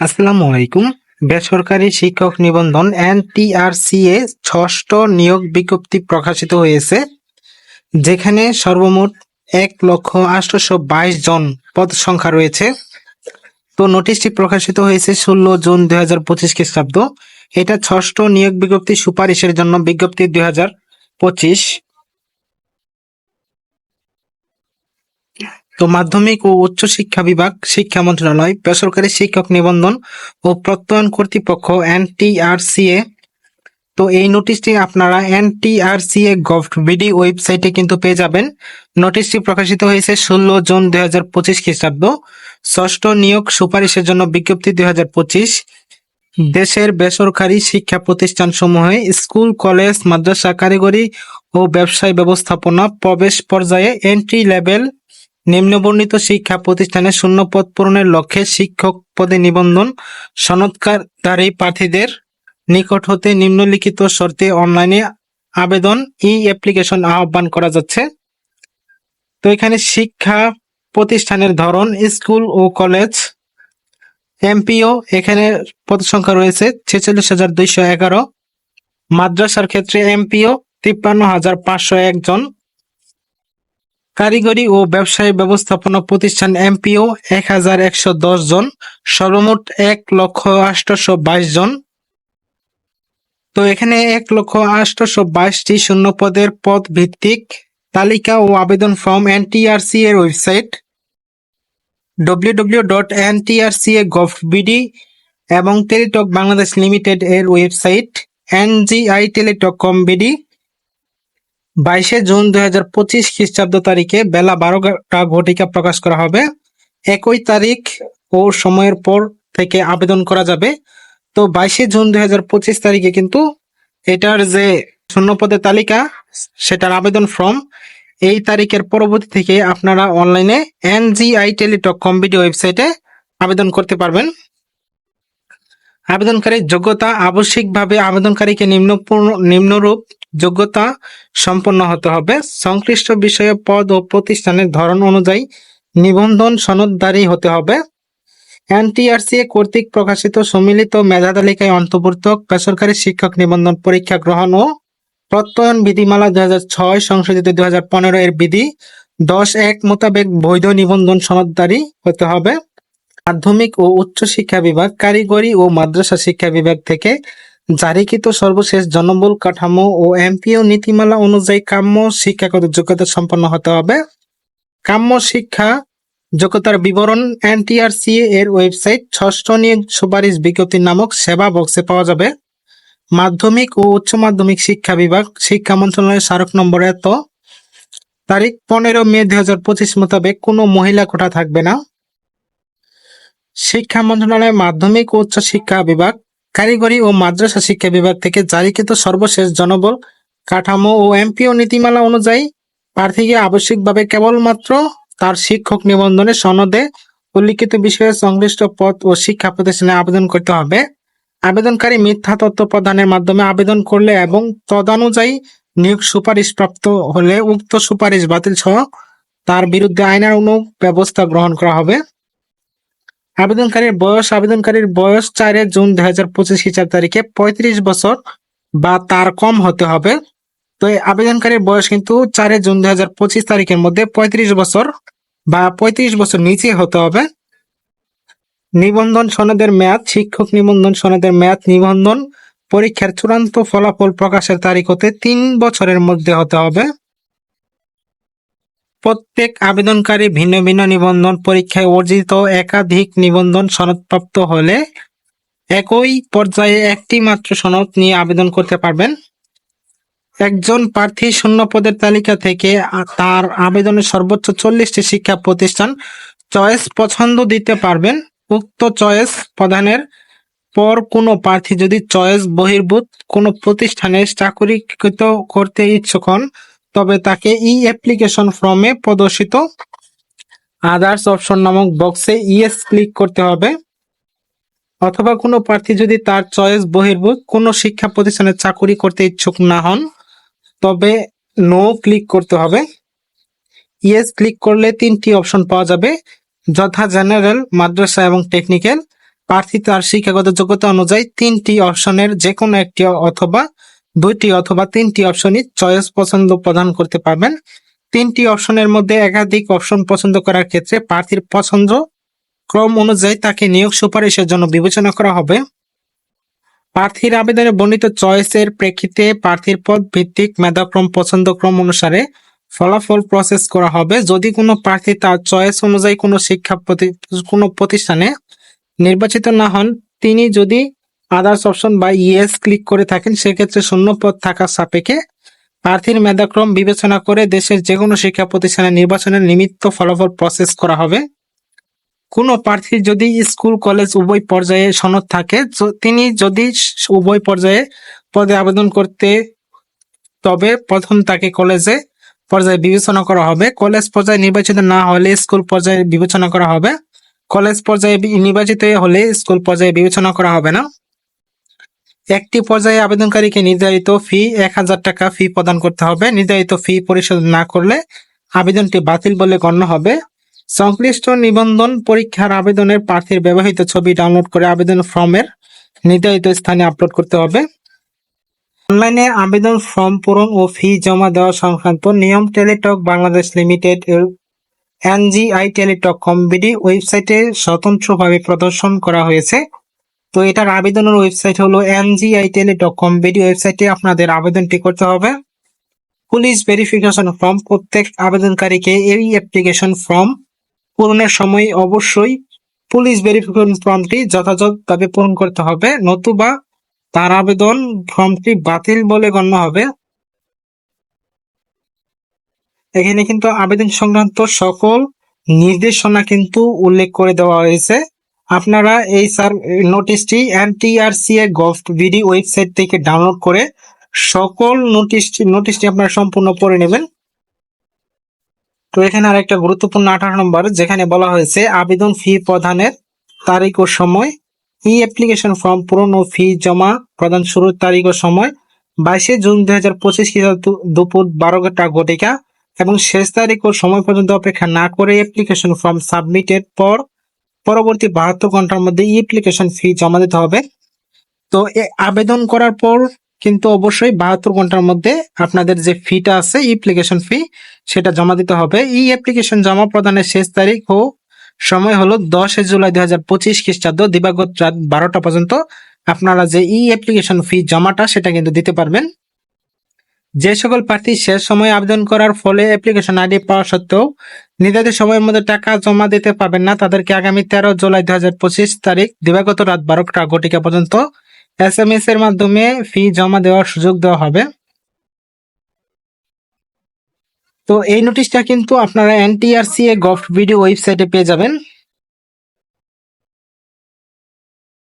আসসালামু আলাইকুম বেসরকারি শিক্ষক নিবন্ধন এনটিআরসিএ ষষ্ঠ নিয়োগ বিজ্ঞপ্তি প্রকাশিত হয়েছে, যেখানে সর্বমোট এক লক্ষ আটশোশো বাইশ জন পদ সংখ্যা রয়েছে। তো নোটিশটি প্রকাশিত হয়েছে ষোলো জুন দুই হাজার পঁচিশ খ্রিস্টাব্দ। এটা ষষ্ঠ নিয়োগ বিজ্ঞপ্তি সুপারিশের জন্য বিজ্ঞপ্তি দুই হাজার পঁচিশ। তো মাধ্যমিক ও উচ্চ শিক্ষা বিভাগ, শিক্ষা মন্ত্রণালয়, বেসরকারি শিক্ষক নিবন্ধন ও প্রত্যয়ন কর্তৃপক্ষ এনটিআরসিএ। তো এই নোটিশটি আপনারা এনটিআরসিএ গভ বিডি ওয়েবসাইটে কিন্তু পেয়ে যাবেন। নোটিশটি প্রকাশিত হয়েছে ষোলো জুন দুই হাজার পঁচিশ খ্রিস্টাব্দ। ষষ্ঠ নিয়োগ সুপারিশের জন্য বিজ্ঞপ্তি দুই হাজার পঁচিশ। দেশের বেসরকারি শিক্ষা প্রতিষ্ঠান সমূহে স্কুল, কলেজ, মাদ্রাসা, কারিগরি ও ব্যবসায় ব্যবস্থাপনা প্রবেশ পর্যায়ে এন্ট্রি লেভেল নিম্নবর্ণিত শিক্ষা প্রতিষ্ঠানে শূন্য পদ পূরণের লক্ষ্যে শিক্ষক পদে নিবন্ধন সনদকারী প্রার্থীদের নিকট হতে নিম্নলিখিত শর্তে অনলাইনে আবেদন ই অ্যাপ্লিকেশন আহ্বান করা যাচ্ছে। তো এখানে শিক্ষা প্রতিষ্ঠানের ধরন, স্কুল ও কলেজ, এমপিও, এখানে পদ সংখ্যা রয়েছে ছেচল্লিশ হাজার দুইশো এগারো। মাদ্রাসার ক্ষেত্রে এমপিও, তিপ্পান্ন হাজার পাঁচশো একজন কারিগরি ও ব্যবসায়ী ব্যবস্থাপনা প্রতিষ্ঠান এমপিও এক হাজার একশো দশ জন, সর্বমোট এক লক্ষ আটশো বাইশ জন। তো এখানে এক লক্ষ আটশো বাইশটি শূন্য পদের পদ ভিত্তিক তালিকা ও আবেদন ফর্ম এনটিআরসি এর website WW dot NTRCA gov BD এবং টেলিটক বাংলাদেশ লিমিটেড এর website NGI Teletalk com BD বাইশে জুন দুই হাজার পঁচিশ খ্রিস্টাব্দ তারিখে বেলা বারোটা ঘটিকা প্রকাশ করা হবে। একই তারিখ ও সময়ের পর থেকে আবেদন করা যাবে। তো বাইশে জুন দুই হাজার পঁচিশ তারিখে কিন্তু এটার যে শূন্যপদের তালিকা, সেটার আবেদন ফর্ম, এই তারিখের পরবর্তী থেকে আপনারা অনলাইনে এনজিআই টেলিটক কম্পিটি ওয়েবসাইটে আবেদন করতে পারবেন। আবেদনকারীর যোগ্যতা, আবশ্যিকভাবে আবেদনকারীকে নিম্ন নিম্নরূপ যোগ্যতা সম্পন্ন হতে হবে। সংশ্লিষ্ট বিষয়ে পদ ও প্রতিষ্ঠানের ধরন অনুযায়ী নিবন্ধন সনদদারি হতে হবে। এনটিআরসি কর্তৃক প্রকাশিত সম্মিলিত মেধা তালিকায় অন্তর্ভুক্ত বেসরকারি শিক্ষক নিবন্ধন পরীক্ষা গ্রহণ ও প্রত্যয়ন বিধিমালা দুই হাজার ছয় সংশোধিত দুই হাজার পনেরো এর বিধি দশ এক মোতাবেক বৈধ নিবন্ধন সনদদারি হতে হবে। মাধ্যমিক ও উচ্চ শিক্ষা বিভাগ, কারিগরি ও মাদ্রাসা শিক্ষা বিভাগ থেকে জারিকৃত সর্বশেষ জনবল কাঠামো ও এমপিও নীতিমালা অনুযায়ী কাম্য শিক্ষাগত যোগ্যতা সম্পন্ন হতে হবে? কাম্য শিক্ষা যোগ্যতার বিবরণ এনটিআরসি এর ওয়েবসাইট ষষ্ঠ নিয়োগ সুপারিশ বিজ্ঞপ্তি নামক সেবা বক্সে পাওয়া যাবে। মাধ্যমিক ও উচ্চ মাধ্যমিক শিক্ষা বিভাগ শিক্ষা মন্ত্রণালয়ের স্মারক নম্বর এত। তারিখ পনেরো মে দুই হাজার পঁচিশ মোতাবেক কোনো মহিলা কোটা থাকবে না। শিক্ষা মন্ত্রণালয় মাধ্যমিক ও উচ্চ শিক্ষা বিভাগ কারিগরি ও মাদ্রাসা শিক্ষা বিভাগ থেকে জারিকৃত সর্বশেষ জনবল, কাঠামো ও এমপিও নীতিমালা অনুযায়ী প্রার্থীকে আবশ্যিকভাবে কেবলমাত্র তার শিক্ষক নিবন্ধনে সনদে উল্লিখিত বিষয়ে সংশ্লিষ্ট পদ ও শিক্ষা প্রতিষ্ঠানে আবেদন করতে হবে। আবেদনকারী মিথ্যা তথ্য প্রদানের মাধ্যমে আবেদন করলে এবং তদানুযায়ী নিয়োগ সুপারিশ প্রাপ্ত হলে উক্ত সুপারিশ বাতিল সহ তার বিরুদ্ধে আইনানুগ ব্যবস্থা গ্রহণ করা হবে। আবেদনকারীর বয়স আবেদনকারীর বয়স চারে জুন দুই হাজার পঁচিশ হিসাব তারিখে পঁয়ত্রিশ বছর বা তার কম হতে হবে। তো আবেদনকারীর বয়স কিন্তু চারে জুন দুই হাজার পঁচিশ তারিখের মধ্যে পঁয়ত্রিশ বছর বা পঁয়ত্রিশ বছর নিচে হতে হবে। নিবন্ধন সনদের মেয়াদ, শিক্ষক নিবন্ধন সনদের মেয়াদ, নিবন্ধন পরীক্ষার চূড়ান্ত ফলাফল প্রকাশের তারিখ হতে তিন বছরের মধ্যে হতে হবে। প্রত্যেক আবেদনকারী ভিন্ন ভিন্ন নিবন্ধন পরীক্ষায় অর্জিত একাধিক নিবন্ধন সনদপ্রাপ্ত হলে একই পর্যায়ে একটি মাত্র সনদ নিয়ে আবেদন করতে পারবেন। একজন প্রার্থী শূন্য পদের তালিকা থেকে তার আবেদনের সর্বোচ্চ চল্লিশটি শিক্ষা প্রতিষ্ঠান চয়েস পছন্দ দিতে পারবেন। উক্ত চয়েস প্রদানের পর কোনো প্রার্থী যদি চয়েস বহির্ভূত কোনো প্রতিষ্ঠানে চাকরিকৃত করতে ইচ্ছুক হন তবে তাকে ই অ্যাপ্লিকেশন ফর্মে প্রদর্শিত আদার্স অপশন নামক বক্সে ইয়েস ক্লিক করতে হবে। অথবা কোনো প্রার্থী যদি তার চয়েস বহির্ভূত কোনো শিক্ষা প্রতিষ্ঠানে চাকরি করতে ইচ্ছুক না হন, তবে নো ক্লিক করতে হবে। ইয়েস ক্লিক করলে তিনটি অপশন পাওয়া যাবে, যথা জেনারেল মাদ্রাসা এবং টেকনিক্যাল প্রার্থী তার শিক্ষাগত যোগ্যতা অনুযায়ী তিনটি অপশনের যে কোনো একটি অথবা দুইটি অথবা তিনটি অপশনই চয়েস পছন্দ প্রদান করতে পারবেন। তিনটি অপশনের মধ্যে একাধিক অপশন পছন্দ করার ক্ষেত্রে প্রার্থীর পছন্দ ক্রম অনুযায়ী তাকে নিয়োগ সুপারিশের জন্য বিবেচনা করা হবে। প্রার্থীর আবেদনে বর্ণিত চয়েসের প্রেক্ষিতে প্রার্থীর পদ ভিত্তিক মেধাক্রম পছন্দক্রম অনুসারে ফলাফল প্রসেস করা হবে। যদি কোনো প্রার্থী তার চয়েস অনুযায়ী কোনো শিক্ষা প্রতি- কোনো প্রতিষ্ঠানে নির্বাচিত না হন, তিনি যদি আদার্স অপশন বা ইএস ক্লিক করে থাকেন, সেক্ষেত্রে শূন্য পদ থাকা সাপেক্ষে প্রার্থীর মেধাক্রম বিবেচনা করে দেশের যে কোনো শিক্ষা প্রতিষ্ঠানে নির্বাচনের নিমিত্ত ফলাফল প্রসেস করা হবে। কোনো প্রার্থীর যদি স্কুল, কলেজ উভয় পর্যায়ে সনদ থাকে তিনি যদি উভয় পর্যায়ে পদে আবেদন করতে, তবে প্রথম তাকে কলেজে পর্যায়ে বিবেচনা করা হবে। কলেজ পর্যায়ে নির্বাচিত না হলে স্কুল পর্যায়ে বিবেচনা করা হবে। কলেজ পর্যায়ে নির্বাচিত হলে স্কুল পর্যায়ে বিবেচনা করা হবে না। একটি পর্যায়ে আবেদনকারীকে নির্ধারিত ফি এক হাজার টাকা ফি প্রদান করতে হবে। নির্ধারিত ফি পরিশোধ না করলে আবেদনটি বাতিল বলে গণ্য হবে। সংশ্লিষ্ট নিবন্ধন পরীক্ষার আবেদনের প্রার্থীর ব্যবহৃত ছবি ডাউনলোড করে আবেদন ফর্মের নির্ধারিত স্থানে আপলোড করতে হবে। অনলাইনে আবেদন ফর্ম পূরণ ও ফি জমা দেওয়া সংক্রান্ত নিয়ম টেলিটক বাংলাদেশ লিমিটেড এর এনজিআই টেলিটক কমবিডি ওয়েবসাইটে স্বতন্ত্রভাবে প্রদর্শন করা হয়েছে। তো এটার আবেদনের ওয়েবসাইট হলো এনজিআই টেলিটক কমবিডি ওয়েবসাইটে আপনাদের আবেদনটি করতে হবে। পুলিশ ভেরিফিকেশন ফর্ম, প্রত্যেক আবেদনকারীকে এই অ্যাপ্লিকেশন ফর্ম পূরণের সময় অবশ্যই পুলিশ ভেরিফিকেশন ফর্মটি যথাযথভাবে পূরণ করতে হবে, নতুবা তার আবেদন ফর্মটি বাতিল বলে গণ্য হবে। এখানে কিন্তু আবেদন সংক্রান্ত সকল নির্দেশনা কিন্তু উল্লেখ করে দেওয়া হয়েছে। আপনারা এই নোটিশটি এনটিআরসিএ গভ বিডি ওয়েবসাইট থেকে ডাউনলোড করে সকল নোটিশটি নোটিশটি আপনারা সম্পূর্ণ পড়ে নেবেন। তো এখানে আর একটা গুরুত্বপূর্ণ আঠারো নম্বর, যেখানে বলা হয়েছে আবেদন ফি প্রদানের তারিখ ও সময়, ই অ্যাপ্লিকেশন ফর্ম পূরণ ও ফি জমা প্রদান শুরুর তারিখ ও সময়, বাইশে জুন দুই হাজার পঁচিশ খ্রিস্টাব্দ দুপুর বারোটা ঘটিকা, এবং শেষ তারিখ ও সময় পর্যন্ত অপেক্ষা না করে অ্যাপ্লিকেশন ফর্ম সাবমিটের পর পরবর্তী বাহাত্তর ঘণ্টার মধ্যে ই অ্যাপ্লিকেশন ফি জমা দিতে হবে। তো আবেদন করার পর কিন্তু অবশ্যই বাহাত্তর ঘণ্টার মধ্যে আপনাদের যে ফিটা আছে অ্যাপ্লিকেশন ফি সেটা জমা দিতে হবে। এই অ্যাপ্লিকেশন জমা প্রদানের শেষ তারিখ ও সময় হলো দশে জুলাই দুই হাজার পঁচিশ খ্রিস্টাব্দ, দিবাগত রাত বারোটা পর্যন্ত আপনারা যে ই অ্যাপ্লিকেশন ফি জমাটা, সেটা কিন্তু দিতে পারবেন। যে সকল প্রার্থী শেষ সময় আবেদন করার ফলে অ্যাপ্লিকেশন আইডি পাওয়া সত্ত্বেও নির্ধারিত সময়ের মধ্যে টাকা জমা দিতে পারবেন না। তাদেরকে আগামী তেরো জুলাই দু তারিখ দিবাগত রাত বারোটা ঘটিকা পর্যন্ত এস এম এস এর মাধ্যমে ফি জমা দেওয়ার সুযোগ দেওয়া হবে। তো এই নোটিশটা কিন্তু আপনারা এনটিআরসি এ গভ ভিডিও ওয়েবসাইটে পেয়ে যাবেন।